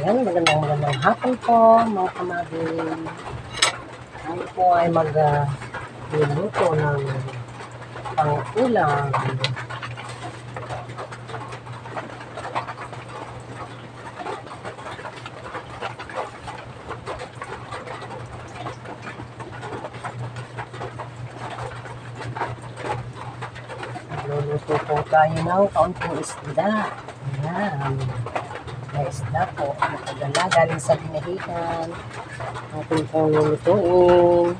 Ayan, magandang magandang hapon po, mga kamagin. Tayo po ay mag uh, ng pang-ulam. Magluluto po tayo ng kaunting isda. Ayan. May isda po. Nakagala galing sa binahikan. Ating pong lulutuin.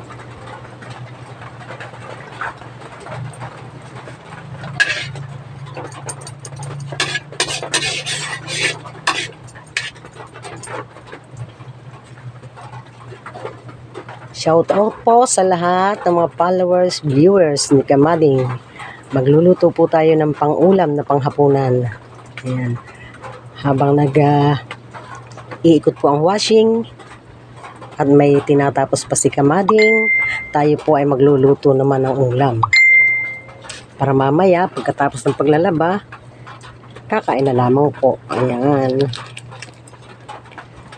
Shout out po sa lahat ng mga followers, viewers ni Kamading. Magluluto po tayo ng pang-ulam na panghapunan. Ayan. Habang nag ah, iikot po ang washing at may tinatapos pa si Kamading, tayo po ay magluluto naman ng ulam. Para mamaya, pagkatapos ng paglalaba, kakain na lamang po. Ayan.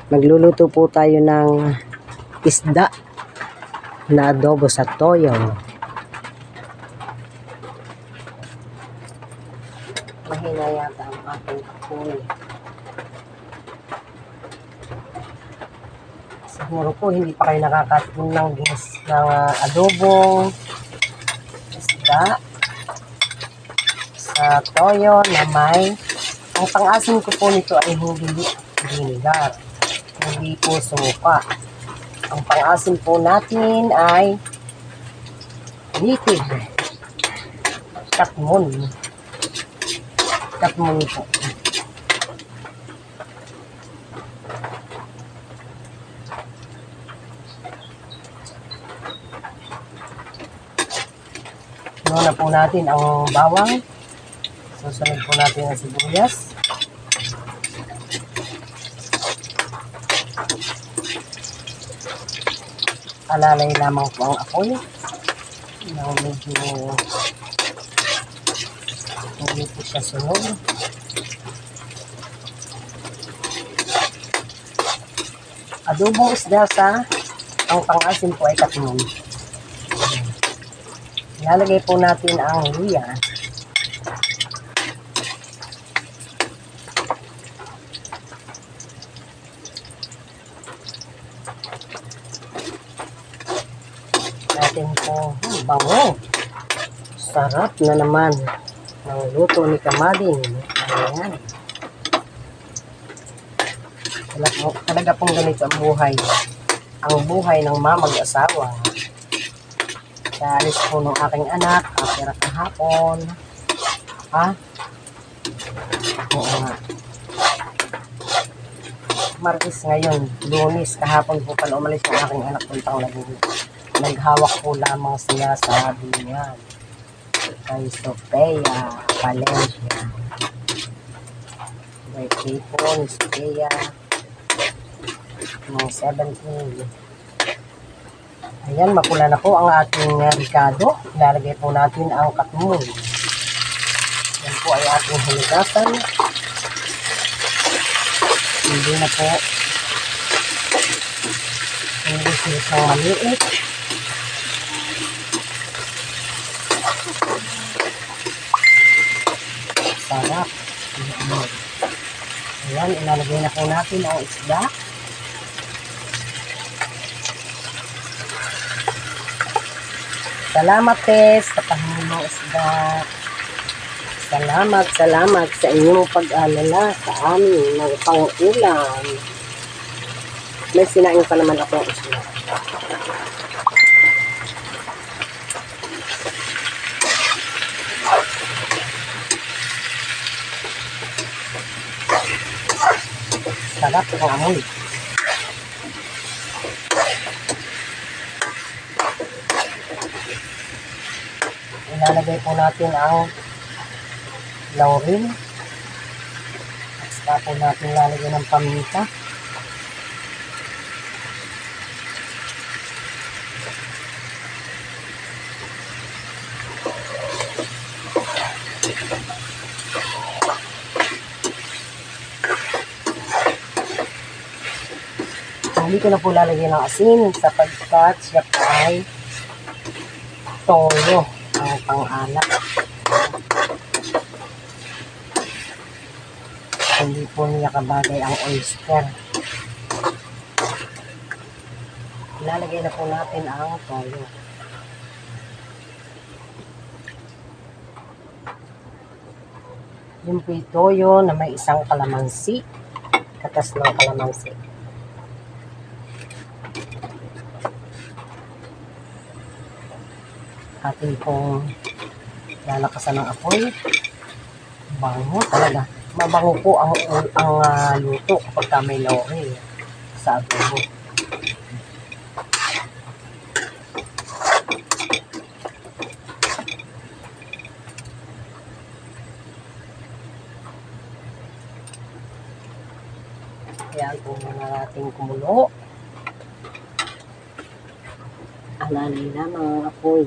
Magluluto po tayo ng isda na adobo sa toyo. Mahina yata ang ating apoy. Siguro po hindi pa kayo nakakatikman ng gins ng ah, adobong isda sa toyo na may ang pang-asim ko po nito ay hindi vinegar, hindi po suka. Ang pang-asim po natin ay liquid. Katmon. Katmon po. Muna po natin ang bawang. Susunod po natin ang sibuyas. alalay lamang po ang apoy na medyo hindi po siya sunog. Adobong isda sa ang pang-asim po ay katingon. Ilalagay po natin ang luya. natin po hmm, bango. Sarap na naman ng luto ni Kamadin. Ayan. Talaga pong ganito ang buhay. Ang buhay ng mamag-asawa. Kaalis po ng aking anak, kapira kahapon. Ha? Oo nga. Martes ngayon, lunis, kahapon po pala umalis ng aking anak puntang Laguna naghawak po lamang siya sa niya kay Sophia Valencia. Birthday po ni Sophia ng 17. Ayan, makula na po ang ating uh, ricado. Ilalagay po natin ang katmon. Yan po ay ating hinugasan. Hindi na po hindi siya isang maliit. Sarap. Ayan, ilalagay na po natin ang isda. Salamat, Tess, sa pahingi ng isda. Salamat, salamat sa inyong pag-alala sa amin ng pang-ulam. May sinaing pa naman ako isda. Sarap ang amoy. Ilalagay po natin ang laurel. At saka po natin lalagay ng paminta. Hindi ko na po lalagyan ng asin sapagkat siya ay toyo ang pang-alat. Hindi po niya kabagay ang oyster. Ilalagay na po natin ang toyo. Yung po yung toyo na may isang kalamansi. Katas ng kalamansi. Atin pong lalakasan ng apoy. Bango talaga. Mabango po ang, ang ah, luto kapag ka may laurel sa adobo. Yan po muna natin kumulo. Alalay na mga apoy.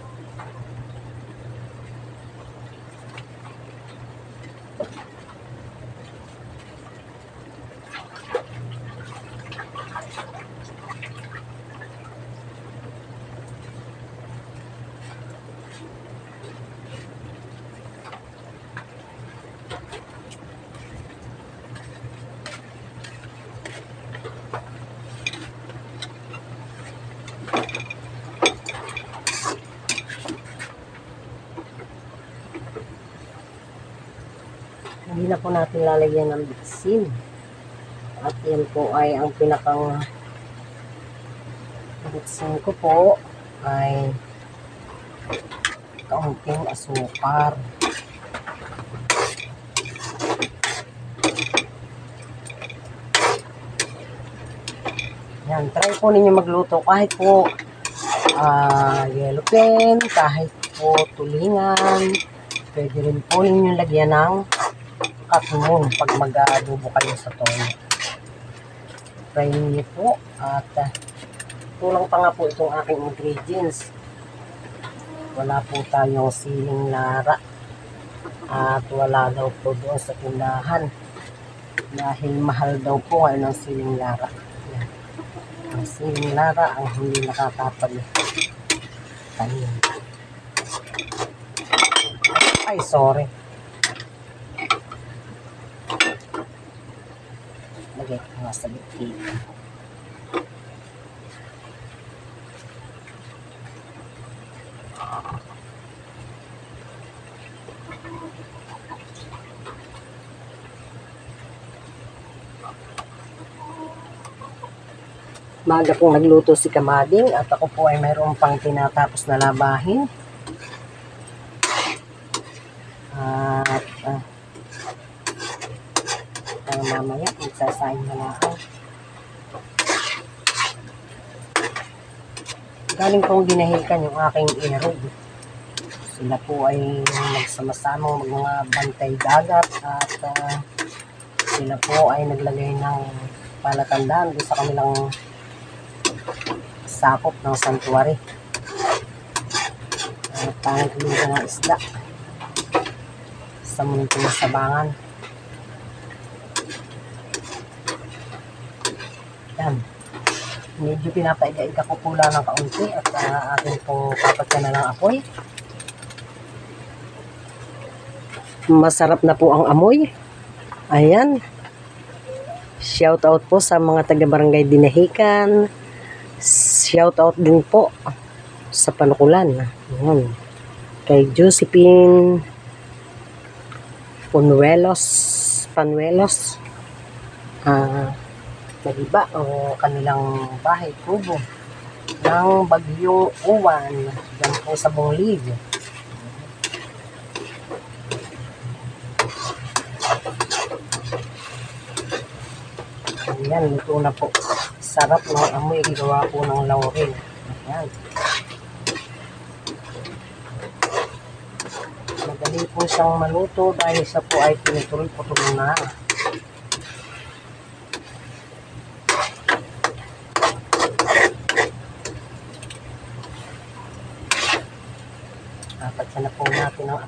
na po natin lalagyan ng bitsin. At yan po ay ang pinakang bitsin ko po ay kaunting asukar. Yan, try po ninyo magluto kahit po ah yellow pen, kahit po tulingan. Pwede rin po ninyo lagyan ng katmon pag mag-adobo kayo sa toyo. Try niyo po at uh, tulang pa nga po itong aking ingredients. Wala po tayong siling lara at wala daw po doon sa tindahan dahil mahal daw po ngayon ang siling lara. Yan. Ang siling lara ang hindi nakakapag tanim. Ay, sorry. Ko nga sa bitbit. Maga pong nagluto si Kamading at ako po ay mayroon pang tinatapos na labahin. At uh, para mamaya magsasayin na lang ako. Galing pong ginahikan yung aking erog. Sila po ay nagsama-sama mga bantay dagat at uh, sila po ay naglagay ng palatandaan sa kanilang sakop ng santuary. At pangit yung mga isda sa munting sabangan. Yan. Medyo pinapaiga-iga ko pula ng kaunti at uh, atin pong papagyan na ng apoy. Masarap na po ang amoy. Ayan. Shout out po sa mga taga-barangay Dinahican. Shout out din po sa Panukulan. Ayan. Kay Josephine Panuelos. Panuelos. Ah, Naliba o kanilang bahay kubo ng bagyong uwan dyan po sa Bongliv. Ayan, luto na po. Sarap ng amoy. Gawa po ng laurel. Ayan. Madali po siyang maluto dahil siya po ay pinutul-putol na.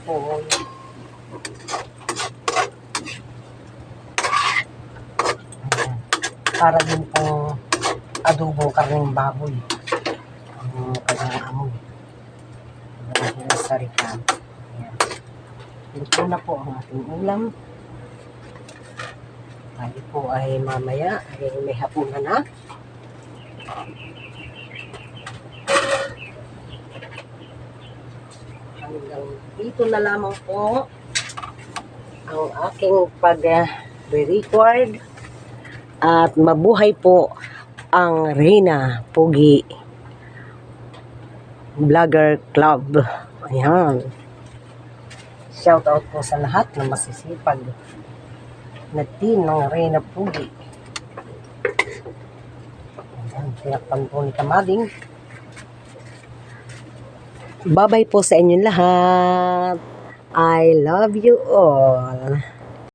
Ayan. Para din pong adobong karneng baboy. Ang kanyang amoy. Dahil sa rikan. Ayan. Luto na po ang ating ulam. Tayo po ay mamaya ay may hapunan na. Hanggang dito na lamang po ang aking pag-record at mabuhay po ang Reyna Pugi Vlogger Club. Ayan. Shout out po sa lahat na masisipag na team ng Reyna Pugi. Ayan, tinakpan po ni Kamading. Bye-bye po sa inyong lahat. I love you all.